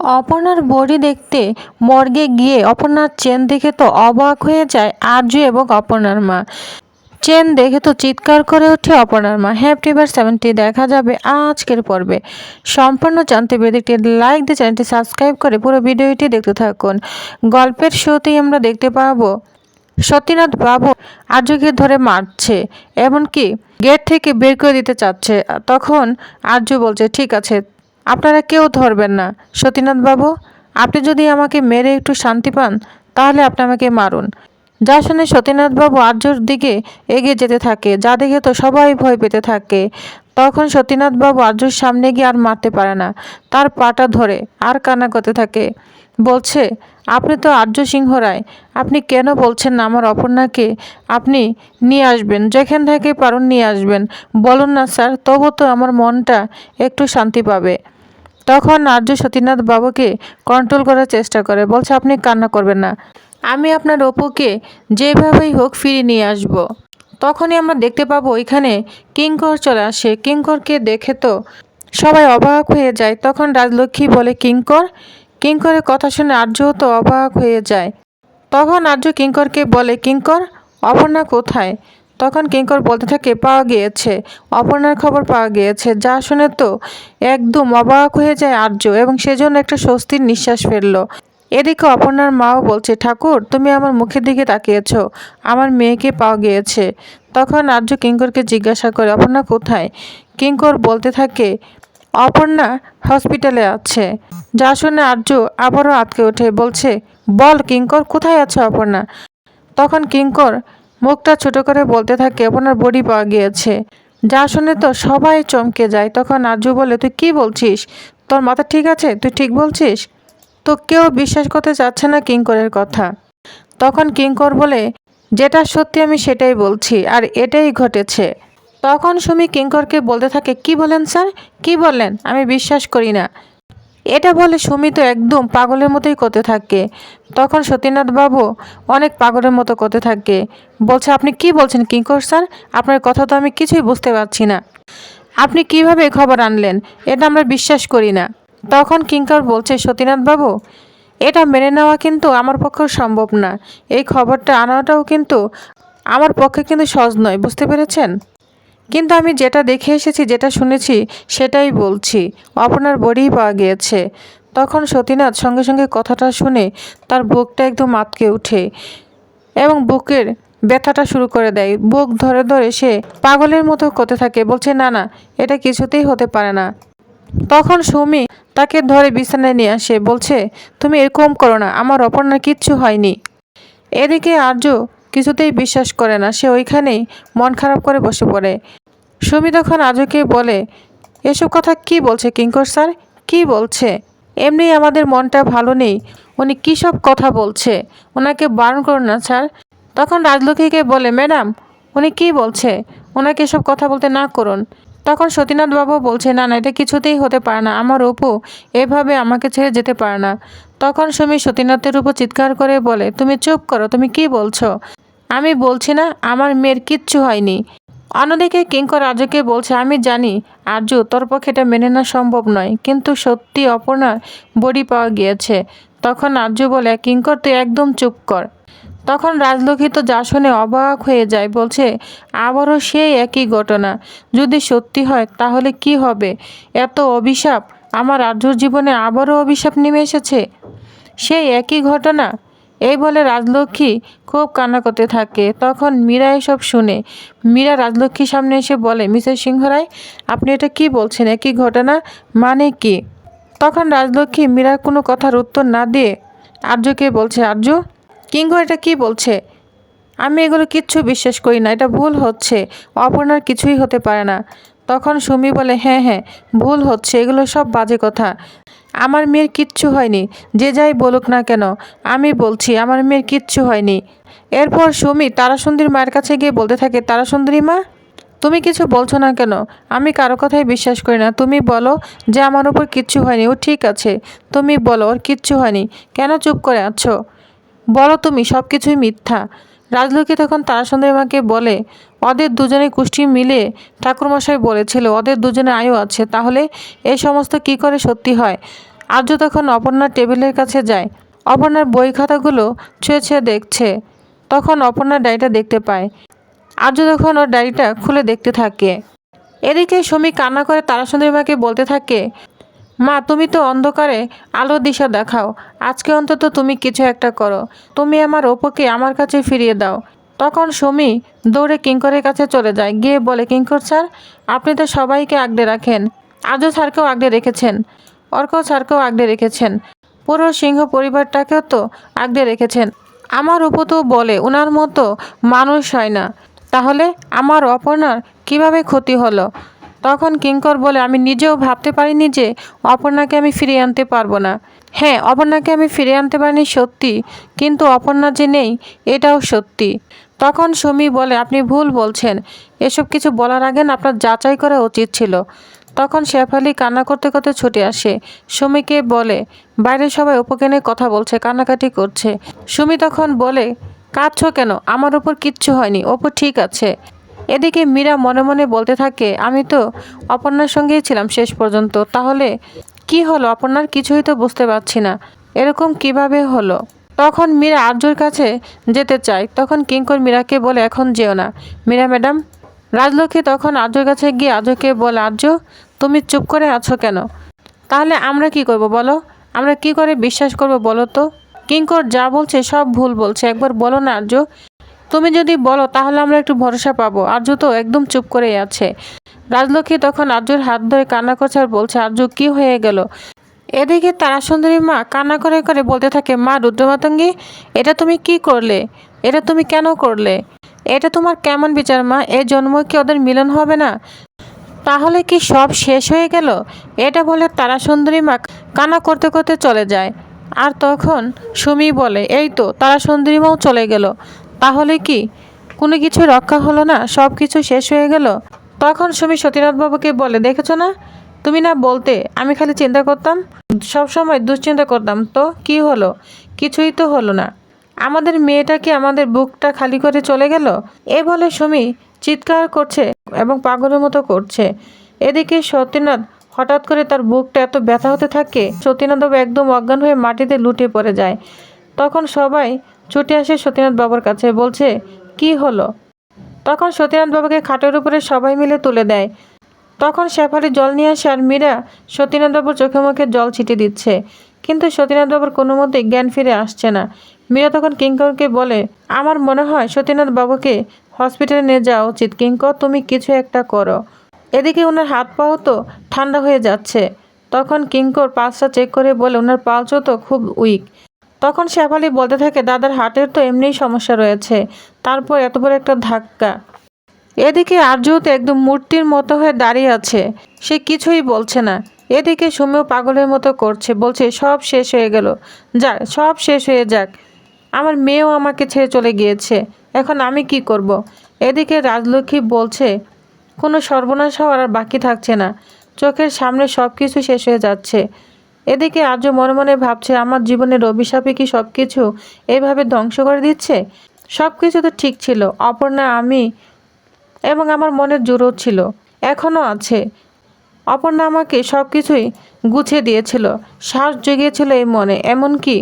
অপর্ণার body দেখতে মর্গে গিয়ে অপর্ণার চেন দেখে তো অবাক হয়ে যায় আর্য এবং অপর্ণার মা। চেন দেখে তো চিৎকার করে ওঠে অপর্ণার মা। হ্যাপি বার সেভেন্টি দেখা যাবে আজকের পর্বে। সম্পূর্ণ জানতে বেদিকটি লাইক দিয়ে চ্যানেলটি সাবস্ক্রাইব করে পুরো ভিডিওটি দেখতে থাকুন। গল্পের শুরুতেই আমরা দেখতে পাবো সতীনাথ বাবু আর্যকে ধরে মারছে, এমনকি গেট থেকে বের করে দিতে চাচ্ছে। তখন আর্য বলছে, ঠিক আছে আপনারা কেউ ধরবেন না। সতীনাথ বাবু, আপনি যদি আমাকে মেরে একটু শান্তি পান, তাহলে আপনি আমাকে মারুন। যা শুনে সতীনাথবাবু আর্যর দিকে এগিয়ে যেতে থাকে, যা দেখে তো সবাই ভয় পেতে থাকে। তখন সতীনাথবাবু আর্যর সামনে গিয়ে আর মারতে পারে না। তার পাটা ধরে আর কান্না করতে থাকে। বলছে, আপনি তো আর্য সিংহ রায়। আপনি কেন বলছেন না আমার অপর্ণাকে? আপনি নিয়ে আসবেন, যেখান থেকে পারুন নিয়ে আসবেন। বলুন না স্যার, তবু তো আমার মনটা একটু শান্তি পাবে। তখন আর্য সতীনাথ বাবুকে কন্ট্রোল করার চেষ্টা করে, বলছে, আপনি কান্না করবেন না। আমি আপনার অপুকে যেভাবেই হোক ফিরিয়ে নিয়ে আসব। তখনই আমরা দেখতে পাবো এখানে কিঙ্কর চলে আসে। কিঙ্করকে দেখে তো সবাই অবাক হয়ে যায়। তখন রাজলক্ষ্মী বলে, কিঙ্কর? কিঙ্করের কথা শুনে আর্য তো অবাক হয়ে যায়। তখন আর্য কিঙ্করকে বলে, কিঙ্কর, অপর্ণা কোথায়? তখন কিঙ্কর বলতে থাকে, পাওয়া গিয়েছে। অপর্ণার খবর পাওয়া গিয়েছে। যা শুনে তো একদম অবাক হয়ে যায় আর্য এবং সেজন্য একটা স্বস্তির নিঃশ্বাস ফেলল। এদিকে অপর্ণার মাও বলছে, ঠাকুর, তুমি আমার মুখের দিকে তাকিয়েছ। আমার মেয়েকে পাওয়া গিয়েছে। তখন আর্য কিঙ্করকে জিজ্ঞাসা করে, অপর্ণা কোথায়? কিঙ্কর বলতে থাকে, অপর্ণা হসপিটালে আছে। যা শুনে আর্য আবারও আটকে ওঠে, বলছে, বল কিঙ্কর, কোথায় আছে অপর্ণা? তখন কিঙ্কর মুখটা ছোট করে বলতে থাকে, আপনার বডি পাওয়া গিয়েছে। যা শুনে তো সবাই চমকে যায়। তখন আর্য বলে, তুই কি বলছিস? তোর মাথা ঠিক আছে? তুই ঠিক বলছিস? তো কেউ বিশ্বাস করতে চাচ্ছে না কিঙ্করের কথা। তখন কিঙ্কর বলে, যেটা সত্যি আমি সেটাই বলছি, আর এটাই ঘটেছে। তখন সুমি কিঙ্করকে বলতে থাকে, কি বলেন স্যার? কি বললেন? আমি বিশ্বাস করি না। এটা বলে সুমি তো একদম পাগলের মতোই করতে থাকে। তখন সতীনাথ বাবু অনেক পাগলের মতো করতে থাকে। বলছে, আপনি কি বলছেন, কিঙ্কর স্যার? আপনার কথা তো আমি কিছুই বুঝতে পারছি না। আপনি কীভাবে খবর আনলেন? এটা আমরা বিশ্বাস করি না। তখন কিঙ্কর বলছে, সতীনাথ বাবু, এটা মেনে নেওয়া কিন্তু আমার পক্ষে সম্ভব না। এই খবরটা আনাটাও কিন্তু আমার পক্ষে কিন্তু সহজ নয়, বুঝতে পেরেছেন? কিন্তু আমি যেটা দেখে এসেছি, যেটা শুনেছি, সেটাই বলছি। আপনার বডিই পাওয়া গিয়েছে। তখন সতীনাথ সঙ্গে সঙ্গে কথাটা শুনে তার বুকটা একদম আটকে ওঠে এবং বুকের ব্যথাটা শুরু করে দেয়। বুক ধরে ধরে সে পাগলের মতো করতে থাকে, বলছে, না না, এটা কিছুতেই হতে পারে না। তখন সৌমি তাকে ধরে বিছানায় নিয়ে আসে, বলছে, তুমি এরকম করো না, আমার অপর্ণার কিচ্ছু হয়নি। এদিকে আর্য কিছুতেই বিশ্বাস করে না, সে ওইখানেই মন খারাপ করে বসে পড়ে। সুমি তখন আর্যকে বলে, এসব কথা কি বলছে কিঙ্কর স্যার? কি বলছে? এমনি আমাদের মনটা ভালো নেই। উনি কী সব কথা বলছে? ওনাকে বারণ করুন না, স্যার। তখন রাজলক্ষ্মীকে বলে, ম্যাডাম, উনি কি বলছে? ওনাকে এসব কথা বলতে না করুন। তখন সতীনাথ বাবু বলছে, না না, এটা কিছুতেই হতে পারে না। আমার অপু এভাবে আমাকে ছেড়ে যেতে পারে না। তখন সুমি সতীনাথের উপর চিৎকার করে বলে, তুমি চুপ করো, তুমি কি বলছো? আমি বলছি না, আমার মেয়ের কিচ্ছু হয়নি। অন্যদিকে কিঙ্কর আর্যকে বলছে, আমি জানি আর্য তোর পক্ষে এটা মেনে নেওয়া সম্ভব নয়, কিন্তু সত্যি অপর্ণার বডি পাওয়া গিয়েছে। তখন আর্য বলে কিঙ্কর তুই একদম চুপ কর। তখন রাজলক্ষ্মী তো যা শুনে অবাক হয়ে যায়, বলছে, আবারও সেই একই ঘটনা। যদি সত্যি হয়, তাহলে কি হবে? এত অভিশাপ? আমার আর্যর জীবনে আবারও অভিশাপ নেমে এসেছে? সেই একই ঘটনা এই বলে রাজলক্ষ্মী খুব কান্না করতে থাকে। তখন মীরা এসব শুনে। মীরা রাজলক্ষ্মীর সামনে এসে বলে, মিসেস সিংহরায়, আপনি এটা কি বলছেন? একই ঘটনা? মানে কি? তখন রাজলক্ষ্মী মীরার কোনো কথার উত্তর না দিয়ে, আর্যকে বলছে, আর্য কিঙ্গ এটা কি বলছে? আমি এগুলো কিচ্ছু বিশ্বাস করি না, এটা ভুল হচ্ছে। অপর্ণার কিছুই হতে পারে না। তখন সুমি বলে হ্যাঁ হ্যাঁ ভুল হচ্ছে, এগুলো সব বাজে কথা। আমার মেয়ের কিচ্ছু হয়নি, যে যাই বলুক না কেন, আমি বলছি আমার মেয়ের কিচ্ছু হয়নি। এরপর সুমি তারাসুন্দরীর মায়ের কাছে গিয়ে বলতে থাকে তারাসুন্দরী মা, তুমি কিছু বলছো না কেন? আমি কারও কথাই বিশ্বাস করি না। তুমি বলো যে আমার উপর কিচ্ছু হয়নি। ও ঠিক আছে, তুমি বলো ওর কিচ্ছু হয়নি। কেন চুপ করে আছো? বলো তুমি সব কিছুই মিথ্যা। রাজলক্ষ্মী তখন তারাসুন্দরী মাকে বলে ওদের দুজনে কুষ্টি মিলে ঠাকুরমশাই বলেছিল ওদের দুজনে আয়ু আছে, তাহলে এই সমস্ত কি করে সত্যি হয়? আর্য তখন অপর্ণার টেবিলের কাছে যায়। অপর্ণার বই খাতাগুলো ছুঁয়ে ছুঁয়ে দেখছে। তখন অপর্ণার ডায়েরিটা দেখতে পায়। আর্য তখন ওর ডায়েরিটা খুলে দেখতে থাকে। এদিকে সমী কান্না করে তারাসুন্দরী মাকে বলতে থাকে মা, তুমি তো অন্ধকারে আলোর দিশা দেখাও। আজকে অন্তত তুমি কিছু একটা করো। তুমি আমার অপুকে আমার কাছে ফিরিয়ে দাও। তখন সমী দৌড়ে কিঙ্করের কাছে চলে যায়। গিয়ে বলে, কিঙ্কর স্যার, আপনি তো সবাইকে আগলে রাখেন। আজও স্যারকেও আগড়ে রেখেছেন। অর্ক স্যারকেও আগড়ে রেখেছেন। পুরো সিংহ পরিবারটাকেও তো আগড়ে রেখেছেন। আমার অপু তো বলে ওনার মতো মানুষ হয় না। তাহলে আমার অপর্ণার কীভাবে ক্ষতি হলো? তখন কিঙ্কর বলে, আমি নিজেও ভাবতে পারিনি যে অপর্ণাকে আমি ফিরিয়ে আনতে পারব না। হ্যাঁ অপর্ণাকে আমি ফিরিয়ে আনতে পারিনি সত্যি, কিন্তু অপর্ণা যে নেই, এটাও সত্যি। তখন সুমি বলে, আপনি ভুল বলছেন। এসব কিছু বলার আগে না আপনার যাচাই করা উচিত ছিল। তখন শেফালি কান্না করতে করতে ছুটে আসে। সুমিকে বলে বাইরে সবাই উপকে নিয়ে কথা বলছে, কান্নাকাটি করছে। সুমি তখন বলে, কাঁদছো কেন? আমার উপর কিচ্ছু হয়নি অপু ঠিক আছে। এদিকে মীরা মনে মনে বলতে থাকে, আমি তো অপর্ণার সঙ্গেই ছিলাম শেষ পর্যন্ত, তাহলে কি হলো? অপর্ণার কিছুই তো বুঝতে পারছি না। এরকম কীভাবে হলো? তখন মীরা আর্যর কাছে যেতে চায়। তখন কিঙ্কর মীরাকে বলে, এখন যেও না। মীরা ম্যাডাম? রাজলক্ষ্মী তখন আর্যর কাছে গিয়ে আর্যকে বলে, আর্য, তুমি চুপ করে আছো কেন? তাহলে আমরা কি করব বলো? আমরা কি করে বিশ্বাস করব বলো তো? কিঙ্কর যা বলছে সব ভুল বলছে। একবার বলো না, আর্য। তুমি যদি বলো, তাহলে আমরা একটু ভরসা পাবো। আর্য তো একদম চুপ করেই আছে। রাজলক্ষ্মী তখন আর্যর হাত ধরে কান্না করছে আর বলছে, আর্য, কি হয়ে গেল? এদিকে তারা সুন্দরী মা কান্না করে করে বলতে থাকে, মা রুদ্রমাতঙ্গী, এটা তুমি কি করলে? এটা তুমি কেন করলে? এটা তোমার কেমন বিচার, মা? এ জন্ম কি ওদের মিলন হবে না? তাহলে কি সব শেষ হয়ে গেল? এটা বলে তারা সুন্দরী মা কান্না করতে করতে চলে যায়। আর তখন সুমি বলে, এই তো তারা সুন্দরী মাও চলে গেল। তাহলে কি? কোনো কিছু রক্ষা হলো না? সব কিছু শেষ হয়ে গেল? তখন সুমি সতীনাথবাবুকে বলে, দেখেছ না? তুমি না বলতে আমি খালি চিন্তা করতাম? সব সময় দুশ্চিন্তা করতাম। তো কি হলো? কিছুই তো হলো না। আমাদের মেয়েটা কি আমাদের বুকটা খালি করে চলে গেল? এ বলে সুমি চিৎকার করছে এবং পাগলের মতো করছে। এদিকে সতীনাথ হঠাৎ করে তার বুকটা এত ব্যথা হতে থাকে, সতীনাথবাবু একদম অজ্ঞান হয়ে মাটিতে লুটে পড়ে যায়। তখন সবাই ছুটে আসে সতীনাথ বাবুর কাছে, বলছে, কি হলো? তখন সতীনাথ বাবুকে খাটের উপরে সবাই মিলে তুলে দেয়। তখন শেফালি জল নিয়ে আসে আর মীরা সতীনাথবাবুর চোখে মুখে জল ছিটিয়ে দিচ্ছে। কিন্তু সতীনাথবাবুর কোনো মতেই জ্ঞান ফিরে আসছে না। মীরা তখন কিঙ্করকে বলে, আমার মনে হয় সতীনাথ বাবুকে হসপিটালে নিয়ে যাওয়া উচিত। কিঙ্কর তুমি কিছু একটা করো। এদিকে ওনার হাত পাও তো ঠান্ডা হয়ে যাচ্ছে। তখন কিঙ্কর পালসটা চেক করে বলে ওনার পালসও তো খুব উইক তখন শেফালি বলতে থাকে, দাদার হার্টের তো এমনিই সমস্যা রয়েছে। তারপর এত বড় একটা ধাক্কা। এদিকে আর্যও তো একদম মূর্তির মতো হয়ে দাঁড়িয়ে আছে। সে কিছুই বলছে না। এদিকে সুমেও পাগলের মতো করছে, বলছে, সব শেষ হয়ে গেল। যাক, সব শেষ হয়ে যাক। আমার মেয়েও আমাকে ছেড়ে চলে গিয়েছে। এখন আমি কি করব। এদিকে রাজলক্ষ্মী বলছে, কোনো সর্বনাশ হওয়ার আর বাকি থাকছে না। চোখের সামনে সব কিছু শেষ হয়ে যাচ্ছে। এদিকে আর্য মনে মনে ভাবছে, আমার জীবনের অভিশাপে কি সব কিছু এভাবে ধ্বংস করে দিচ্ছে? সব কিছু তো ঠিক ছিল, অপর্ণা, আমি এবং আমার মনের জোরও ছিল, এখনও আছে। অপর্ণা আমাকে সব কিছুই গুছিয়ে দিয়েছিল শ্বাস জেগিয়েছিল এই মনে, এমনকি,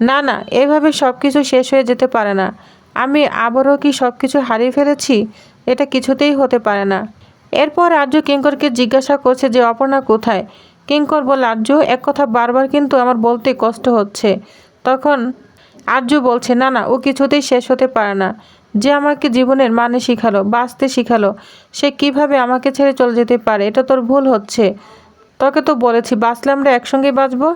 না না, এভাবে সব কিছু শেষ হয়ে যেতে পারে না। আমি আবারও কি সব কিছু হারিয়ে ফেলেছি? এটা কিছুতেই হতে পারে না। এরপর আর্য কিঙ্করকে জিজ্ঞাসা করছে যে, অপর্ণা কোথায়? কিঙ্কর বলে, আর্য, এক কথা বারবার কিন্তু আমার বলতে কষ্ট হচ্ছে। তখন আর্য বলছে, না না, ও কিছুতেই শেষ হতে পারে না। যে আমাকে জীবনের মানে শিখালো, বাঁচতে শিখালো, সে কীভাবে আমাকে ছেড়ে চলে যেতে পারে, এটা তোর ভুল হচ্ছে। তোকে তো বলেছি, বাঁচলে আমরা একসঙ্গেই বাঁচবো,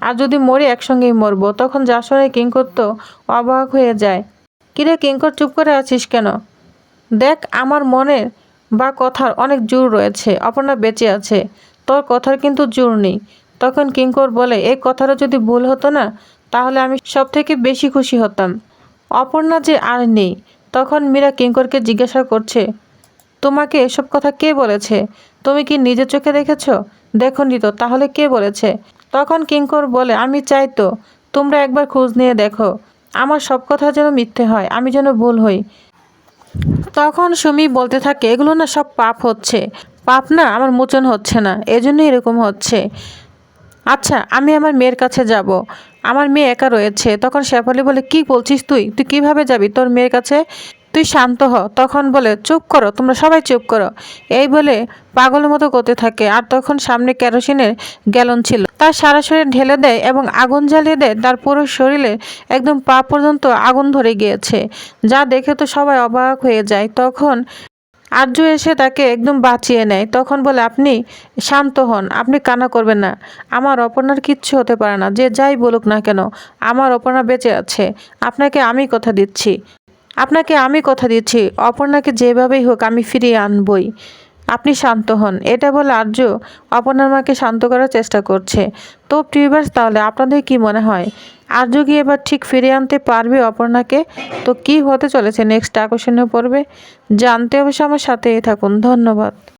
আর যদি মরি একসঙ্গেই মরবো। তখন যা শুনে কিঙ্কর তো অবাক হয়ে যায়। কিরে কিঙ্কর, চুপ করে আছিস কেন? দেখ, আমার মনের বা কথার অনেক জোর রয়েছে, অপর্ণা বেঁচে আছে। তোর কথার কিন্তু জোর নেই। তখন কিঙ্কর বলে এই কথাটা যদি ভুল হতো না, তাহলে আমি সব থেকে বেশি খুশি হতাম। অপর্ণা যে আর নেই তখন মীরা কিঙ্করকে জিজ্ঞাসা করছে, তোমাকে এসব কথা কে বলেছে? তুমি কি নিজের চোখে দেখেছ? দেখনি তো, তাহলে কে বলেছে তখন কিঙ্কর বলে, আমি চাই তো, তোমরা একবার খোঁজ নিয়ে দেখো। আমার সব কথা যেন মিথ্যে হয়, আমি যেন ভুল হই তখন সুমি বলতে থাকে, এগুলো না সব পাপ হচ্ছে। পাপ না, আমার মোচন হচ্ছে না এজন্য এরকম হচ্ছে। আচ্ছা আমি আমার মেয়ের কাছে যাব। আমার মেয়ে একা রয়েছে, তখন শেফালি বলে, কি বলছিস তুই? তুই কীভাবে যাবি তোর মেয়ের কাছে? তুই শান্ত হ। তখন বলে, চুপ করো, তোমরা সবাই চুপ করো। এই বলে পাগলের মতো করতে থাকে, আর তখন সামনে কেরোসিনের গ্যালন ছিল। তার সারা শরীর ঢেলে দেয় এবং আগুন জ্বালিয়ে দেয়, তার পুরো শরীরে একদম পা পর্যন্ত আগুন ধরে গিয়েছে। যা দেখে তো সবাই অবাক হয়ে যায়। তখন আর্য এসে তাকে একদম বাঁচিয়ে নেয়। তখন বলে, আপনি শান্ত হন, আপনি কানা করবেন না। আমার অপর্ণার কিচ্ছু হতে পারে না, যে যাই বলুক না কেন, আমার অপর্ণা বেঁচে আছে। আপনাকে আমি কথা দিচ্ছি। আপনাকে আমি কথা দিচ্ছি। অপর্ণাকে যেভাবেই হোক আমি ফিরিয়ে আনবই। আপনি শান্ত হন। এটা বলে আর্য আপনার মাকে শান্ত করার চেষ্টা করছে। তো টিউবার্স তাহলে আপনাদের কি মনে হয়? আর্য কি এবার ঠিক ফিরে আনতে পারবে অপর্ণাকে? তো, কি হতে চলেছে? নেক্সট আকর্ষণীয় পড়বে জানতে অবশ্য আমার সাথেই থাকুন। ধন্যবাদ।